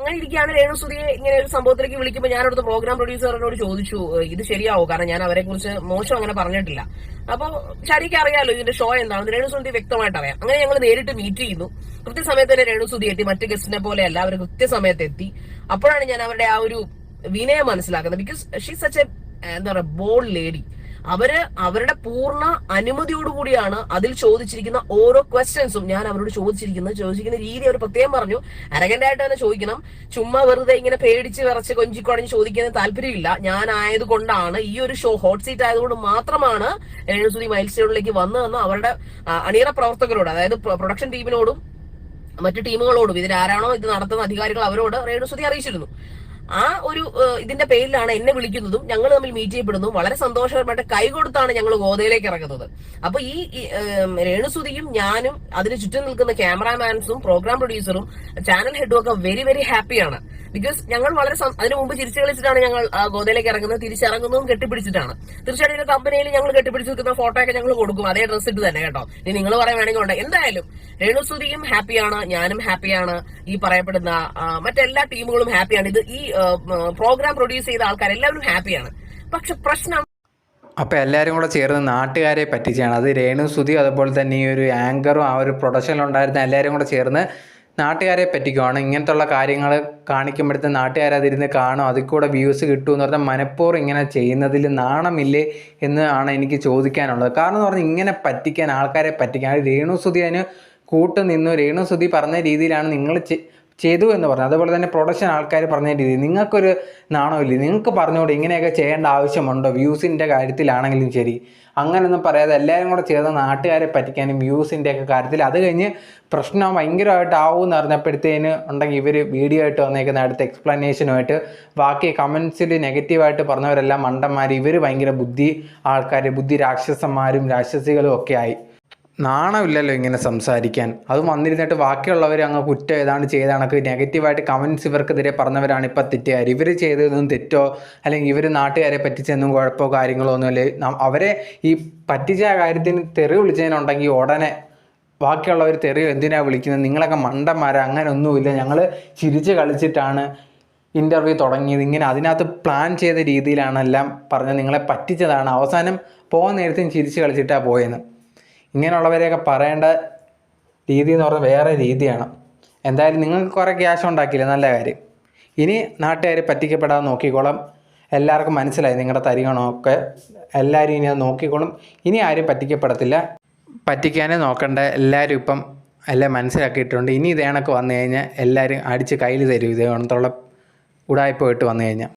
അങ്ങനെ ഇരിക്കുകയാണ് രേണുസുതിയെ ഇങ്ങനെ ഒരു സംഭവത്തിലേക്ക് വിളിക്കുമ്പോൾ ഞാൻ പ്രോഗ്രാം പ്രൊഡ്യൂസറിനോട് ചോദിച്ചു ഇത് ശരിയാവോ? കാരണം ഞാൻ അവരെ കുറിച്ച് മോശം അങ്ങനെ പറഞ്ഞിട്ടില്ല. അപ്പോൾ ശരിക്ക് അറിയാലോ ഇതിന്റെ ഷോ എന്താണെന്ന് രേണുസുതി വ്യക്തമായിട്ട് അറിയാം. അങ്ങനെ ഞങ്ങൾ നേരിട്ട് മീറ്റ് ചെയ്യുന്നു. കൃത്യസമയത്ത് തന്നെ രേണുസുതി എത്തി മറ്റു ഗസ്റ്റിനെ പോലെയല്ല അവർ കൃത്യസമയത്ത് എത്തി. അപ്പോഴാണ് ഞാൻ അവരുടെ ആ ഒരു വിനയം മനസ്സിലാക്കുന്നത്. ബിക്കോസ് ഷീ സച്ച് എ എന്താ പറയുക ബോൾഡ് ലേഡി അവർ അവരുടെ പൂർണ അനുമതിയോടുകൂടിയാണ് അതിൽ ചോദിച്ചിരിക്കുന്ന ഓരോ ക്വസ്റ്റ്യൻസും ഞാൻ അവരോട് ചോദിച്ചിരിക്കുന്നത്. ചോദിച്ചിരിക്കുന്ന രീതി അവർ പ്രത്യേകം പറഞ്ഞു. അരകന്റായിട്ട് തന്നെ ചോദിക്കണം. ചുമ്മാ വെറുതെ ഇങ്ങനെ പേടിച്ച് വിറച്ച് കൊഞ്ചിക്കൊടഞ്ഞ് ചോദിക്കുന്ന താല്പര്യമില്ല. ഞാൻ ആയതുകൊണ്ടാണ് ഈ ഒരു ഷോ ഹോട്ട് സീറ്റ് ആയതുകൊണ്ട് മാത്രമാണ് രേണുസുതി മൈൽ സ്റ്റോണിലേക്ക് വന്നതെന്ന് അവരുടെ അണിയറ പ്രവർത്തകരോട് അതായത് പ്രൊഡക്ഷൻ ടീമിനോടും മറ്റു ടീമുകളോടും ഇതിൽ ആരാണോ ഇത് നടത്തുന്ന അധികാരികൾ അവരോട് രേണുസുതി അറിയിച്ചിരുന്നു. ആ ഒരു ഇതിന്റെ പേരിലാണ് എന്നെ വിളിക്കുന്നതും ഞങ്ങൾ തമ്മിൽ മീറ്റ് ചെയ്യപ്പെടുന്നതും വളരെ സന്തോഷകരമായിട്ട് കൈ കൊടുത്താണ് ഞങ്ങൾ ഗോതയിലേക്ക് ഇറങ്ങുന്നത്. അപ്പൊ ഈ രേണുസുതിയും ഞാനും അതിന് ചുറ്റും നിൽക്കുന്ന ക്യാമറാമാൻസും പ്രോഗ്രാം പ്രൊഡ്യൂസറും ചാനൽ ഹെഡും ഒക്കെ വെരി വെരി ഹാപ്പിയാണ് ബിക്കോസ് ഞങ്ങൾ വളരെ അതിനു മുമ്പ് ചിരിച്ചു കളിച്ചിട്ടാണ് ഞങ്ങൾ ഗോതയിലേക്ക് ഇറങ്ങുന്നത്. തിരിച്ചിറങ്ങുന്നതും കെട്ടിപ്പിടിച്ചിട്ടാണ്. തീർച്ചയായിട്ടും ഇതിന്റെ കമ്പനിയിൽ ഞങ്ങൾ കെട്ടിപ്പിടിച്ച് നിൽക്കുന്ന ഫോട്ടോ ഒക്കെ ഞങ്ങൾ കൊടുക്കും. അതേ ഡ്രസ്സ് ഇട്ട് തന്നെ കേട്ടോ. ഇനി നിങ്ങൾ പറയാൻ വേണമെങ്കിൽ ഉണ്ട് എന്തായാലും രേണുസുതിയും ഹാപ്പിയാണ് ഞാനും ഹാപ്പിയാണ് ഈ പറയപ്പെടുന്ന മറ്റെല്ലാ ടീമുകളും ഹാപ്പിയാണ് ഇത് ഈ പ്രോഗ്രാം പ്രൊഡ്യൂസ് ചെയ്ത ആൾക്കാർ എല്ലാവരും ഹാപ്പിയാണ് പക്ഷെ പ്രശ്നം അപ്പോൾ എല്ലാവരും കൂടെ ചേർന്ന് നാട്ടുകാരെ പറ്റിച്ചാണ്. അത് രേണു സുതി അതുപോലെ തന്നെ ഈ ഒരു ആങ്കറും ആ ഒരു പ്രൊഡക്ഷനിലുണ്ടായിരുന്ന എല്ലാവരും കൂടെ ചേർന്ന് നാട്ടുകാരെ പറ്റിക്കുവാണ്. ഇങ്ങനത്തുള്ള കാര്യങ്ങൾ കാണിക്കുമ്പോഴത്തെ നാട്ടുകാരെ അതിരുന്ന് കാണും. അതിൽ കൂടെ വ്യൂസ് കിട്ടും എന്ന് പറഞ്ഞാൽ മനഃപൂർവം ഇങ്ങനെ ചെയ്യുന്നതിൽ നാണമില്ലേ എന്ന് ആണ് എനിക്ക് ചോദിക്കാനുള്ളത്. കാരണം എന്ന് പറഞ്ഞാൽ ഇങ്ങനെ പറ്റിക്കാൻ ആൾക്കാരെ പറ്റിക്കാൻ. രേണു സുധി അതിന് കൂട്ടുനിന്നു. രേണു സുധി പറഞ്ഞ രീതിയിലാണ് നിങ്ങൾ ചെയ്തു എന്ന് പറഞ്ഞു. അതുപോലെ തന്നെ പ്രൊഡക്ഷൻ ആൾക്കാർ പറഞ്ഞ രീതി നിങ്ങൾക്കൊരു നാണമില്ലേ? നിങ്ങൾക്ക് പറഞ്ഞുകൂടെ ഇങ്ങനെയൊക്കെ ചെയ്യേണ്ട ആവശ്യമുണ്ടോ? വ്യൂസിന്റെ കാര്യത്തിലാണെങ്കിലും ശരി. അങ്ങനെയൊന്നും പറയാതെ എല്ലാവരും കൂടെ ചേർന്ന് നാട്ടുകാരെ പറ്റിക്കാനും വ്യൂസിന്റെ ഒക്കെ കാര്യത്തിൽ അത് കഴിഞ്ഞ് പ്രശ്നം ഭയങ്കരമായിട്ട് ആവും എന്ന് അറിഞ്ഞപ്പോഴത്തേന് ഉണ്ടെങ്കിൽ ഇവർ വീഡിയോ ആയിട്ട് വന്നേക്കുന്ന അടുത്ത എക്സ്പ്ലനേഷനുമായിട്ട് ബാക്കി കമൻസിൽ നെഗറ്റീവായിട്ട് പറഞ്ഞവരെല്ലാം മണ്ടന്മാർ ഇവർ ഭയങ്കര ബുദ്ധി ആൾക്കാർ ബുദ്ധി രാക്ഷസന്മാരും രാക്ഷസികളും ഒക്കെ ആയി. നാണമില്ലല്ലോ ഇങ്ങനെ സംസാരിക്കാൻ. അത് വന്നിരുന്നിട്ട് ബാക്കിയുള്ളവർ അങ്ങ് കുറ്റം ഏതാണ്ട് ചെയ്ത നെഗറ്റീവായിട്ട് കമൻസ് ഇവർക്കെതിരെ പറഞ്ഞവരാണ് ഇപ്പം തെറ്റുകാർ ഇവർ ചെയ്തതൊന്നും തെറ്റോ അല്ലെങ്കിൽ ഇവർ നാട്ടുകാരെ പറ്റിച്ചെന്നും കുഴപ്പമോ കാര്യങ്ങളോ ഒന്നുമില്ല അവരെ ഈ പറ്റിച്ച കാര്യത്തിന് തെറി വിളിച്ചതിനുണ്ടെങ്കിൽ ഉടനെ ബാക്കിയുള്ളവർ തെറി എന്തിനാണ് വിളിക്കുന്നത്? നിങ്ങളൊക്കെ മണ്ടന്മാരാ അങ്ങനെ ഒന്നുമില്ല ഞങ്ങൾ ചിരിച്ച് കളിച്ചിട്ടാണ് ഇന്റർവ്യൂ തുടങ്ങിയത്. ഇങ്ങനെ അതിനകത്ത് പ്ലാൻ ചെയ്ത രീതിയിലാണ് എല്ലാം നിങ്ങളെ പറ്റിച്ചതാണ്. അവസാനം പോകുന്ന നേരത്തും ചിരിച്ച് കളിച്ചിട്ടാണ് പോയെന്ന്. ഇങ്ങനെയുള്ളവരെയൊക്കെ പറയേണ്ട രീതി എന്ന് പറഞ്ഞാൽ വേറെ രീതിയാണ്. എന്തായാലും നിങ്ങൾക്ക് കുറേ ക്യാഷ് ഉണ്ടാക്കിയില്ലേ? നല്ല കാര്യം. ഇനി നാട്ടുകാർ പറ്റിക്കപ്പെടാതെ നോക്കിക്കോളാം. എല്ലാവർക്കും മനസ്സിലായി നിങ്ങളുടെ തരികണമൊക്കെ. എല്ലാവരും ഇനി അത് നോക്കിക്കോളും. ഇനി ആരും പറ്റിക്കപ്പെടത്തില്ല. പറ്റിക്കാനേ നോക്കണ്ട. എല്ലാവരും ഇപ്പം എല്ലാം മനസ്സിലാക്കിയിട്ടുണ്ട്. ഇനി ഇതേ വന്നു കഴിഞ്ഞാൽ എല്ലാവരും അടിച്ച് കയ്യിൽ തരും. ഇതേ കണത്തുള്ള ഉടായ്പ ഇട്ട് വന്നു കഴിഞ്ഞാൽ.